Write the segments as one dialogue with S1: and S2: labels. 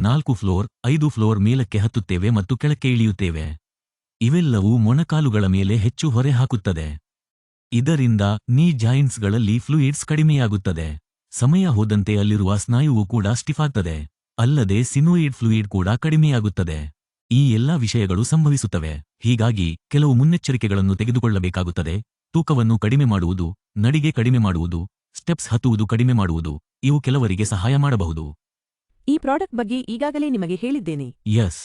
S1: ನಾಲ್ಕು ಫ್ಲೋರ್, ಐದು ಫ್ಲೋರ್ ಮೇಲಕ್ಕೆ ಹತ್ತುತ್ತೇವೆ ಮತ್ತು ಕೆಳಕ್ಕೆ ಇಳಿಯುತ್ತೇವೆ. ಇವೆಲ್ಲವೂ ಮೊಣಕಾಲುಗಳ ಮೇಲೆ ಹೆಚ್ಚು ಹೊರೆ ಹಾಕುತ್ತದೆ. ಇದರಿಂದ ನೀ ಜಾಯಿಂಟ್ಸ್ಗಳಲ್ಲಿ ಫ್ಲೂಯಿಡ್ಸ್ ಕಡಿಮೆಯಾಗುತ್ತದೆ. ಸಮಯ ಹೋದಂತೆ ಅಲ್ಲಿರುವ ಸ್ನಾಯುವು ಕೂಡ ಸ್ಟಿಫಾಗ್ತದೆ ಅಲ್ಲದೆ ಸಿನೋಯಿಡ್ ಫ್ಲೂಯಿಡ್ ಕೂಡ ಕಡಿಮೆಯಾಗುತ್ತದೆ. ಈ ಎಲ್ಲಾ ವಿಷಯಗಳು ಸಂಭವಿಸುತ್ತವೆ. ಹೀಗಾಗಿ ಕೆಲವು ಮುನ್ನೆಚ್ಚರಿಕೆಗಳನ್ನು ತೆಗೆದುಕೊಳ್ಳಬೇಕಾಗುತ್ತದೆ. ತೂಕವನ್ನು ಕಡಿಮೆ ಮಾಡುವುದು, ನಡಿಗೆ ಕಡಿಮೆ ಮಾಡುವುದು, ಸ್ಟೆಪ್ಸ್ ಹತ್ತುವುದು ಕಡಿಮೆ ಮಾಡುವುದು, ಇವು ಕೆಲವರಿಗೆ ಸಹಾಯ ಮಾಡಬಹುದು.
S2: ಈ ಪ್ರಾಡಕ್ಟ್ ಬಗ್ಗೆ ಈಗಾಗಲೇ ನಿಮಗೆ ಹೇಳಿದ್ದೇನೆ.
S1: ಯಸ್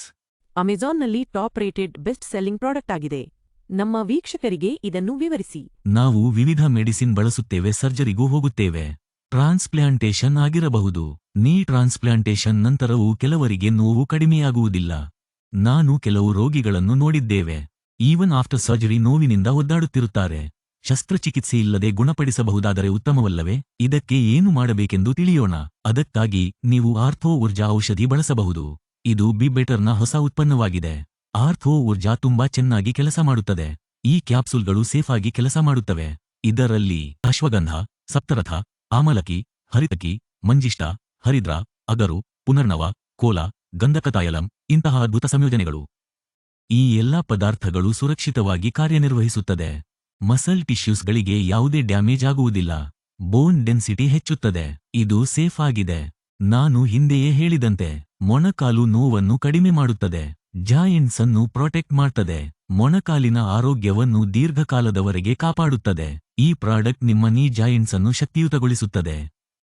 S2: ಅಮೆಜಾನ್ನಲ್ಲಿ top rated best selling product ಆಗಿದೆ. ನಮ್ಮ ವೀಕ್ಷಕರಿಗೆ ಇದನ್ನು ವಿವರಿಸಿ.
S1: ನಾವು ವಿವಿಧ ಮೆಡಿಸಿನ್ ಬಳಸುತ್ತೇವೆ ಸರ್ಜರಿಗೂ ಹೋಗುತ್ತೇವೆ. ಟ್ರಾನ್ಸ್ಪ್ಲಾಂಟೇಷನ್ ಆಗಿರಬಹುದು. ನೀ ಟ್ರಾನ್ಸ್ಪ್ಲಾಂಟೇಷನ್ ನಂತರವೂ ಕೆಲವರಿಗೆ ನೋವು ಕಡಿಮೆಯಾಗುವುದಿಲ್ಲ. ನಾನು ಕೆಲವು ರೋಗಿಗಳನ್ನು ನೋಡಿದ್ದೇವೆ. ಈವನ್ ಆಫ್ಟರ್ ಸರ್ಜರಿ ನೋವಿನಿಂದ ಒದ್ದಾಡುತ್ತಿರುತ್ತಾರೆ. ಶಸ್ತ್ರಚಿಕಿತ್ಸೆ ಇಲ್ಲದೆ ಗುಣಪಡಿಸಬಹುದಾದರೆ ಉತ್ತಮವಲ್ಲವೇ? ಇದಕ್ಕೆ ಏನು ಮಾಡಬೇಕೆಂದು ತಿಳಿಯೋಣ. ಅದಕ್ಕಾಗಿ ನೀವು ಆರ್ಥೋ ಊರ್ಜಾ ಔಷಧಿ ಬಳಸಬಹುದು. ಇದು ಬಿ ಬೆಟರ್ನ ಹೊಸ ಉತ್ಪನ್ನವಾಗಿದೆ. ಆರ್ಥೋ ಊರ್ಜಾ ತುಂಬಾ ಚೆನ್ನಾಗಿ ಕೆಲಸ ಮಾಡುತ್ತದೆ. ಈ ಕ್ಯಾಪ್ಸೂಲ್ಗಳು ಸೇಫ್ ಆಗಿ ಕೆಲಸ ಮಾಡುತ್ತವೆ. ಇದರಲ್ಲಿ ಅಶ್ವಗಂಧ, ಸಪ್ತರಥ, ಆಮಲಕಿ, ಹರಿತಕಿ, ಮಂಜಿಷ್ಟ, ಹರಿದ್ರ, ಅಗರು, ಪುನರ್ನವ, ಕೋಲ, ಗಂಧಕತಾಯಲಂ ಇಂತಹ ಅದ್ಭುತ ಸಂಯೋಜನೆಗಳು. ಈ ಎಲ್ಲಾ ಪದಾರ್ಥಗಳು ಸುರಕ್ಷಿತವಾಗಿ ಕಾರ್ಯನಿರ್ವಹಿಸುತ್ತದೆ. ಮಸಲ್ ಟಿಶ್ಯೂಸ್ಗಳಿಗೆ ಯಾವುದೇ ಡ್ಯಾಮೇಜ್ ಆಗುವುದಿಲ್ಲ. ಬೋನ್ ಡೆನ್ಸಿಟಿ ಹೆಚ್ಚುತ್ತದೆ. ಇದು ಸೇಫ್ ಆಗಿದೆ. ನಾನು ಹಿಂದೆಯೇ ಹೇಳಿದಂತೆ, ಮೊಣಕಾಲು ನೋವನ್ನು ಕಡಿಮೆ ಮಾಡುತ್ತದೆ. ಜಾಯಿಂಟ್ಸ್ ಅನ್ನು ಪ್ರೊಟೆಕ್ಟ್ ಮಾಡ್ತದೆ. ಮೊಣಕಾಲಿನ ಆರೋಗ್ಯವನ್ನು ದೀರ್ಘಕಾಲದವರೆಗೆ ಕಾಪಾಡುತ್ತದೆ. ಈ ಪ್ರಾಡಕ್ಟ್ ನಿಮ್ಮ ನೀ ಜಾಯಿಂಟ್ಸ್ ಅನ್ನು ಶಕ್ತಿಯುತಗೊಳಿಸುತ್ತದೆ.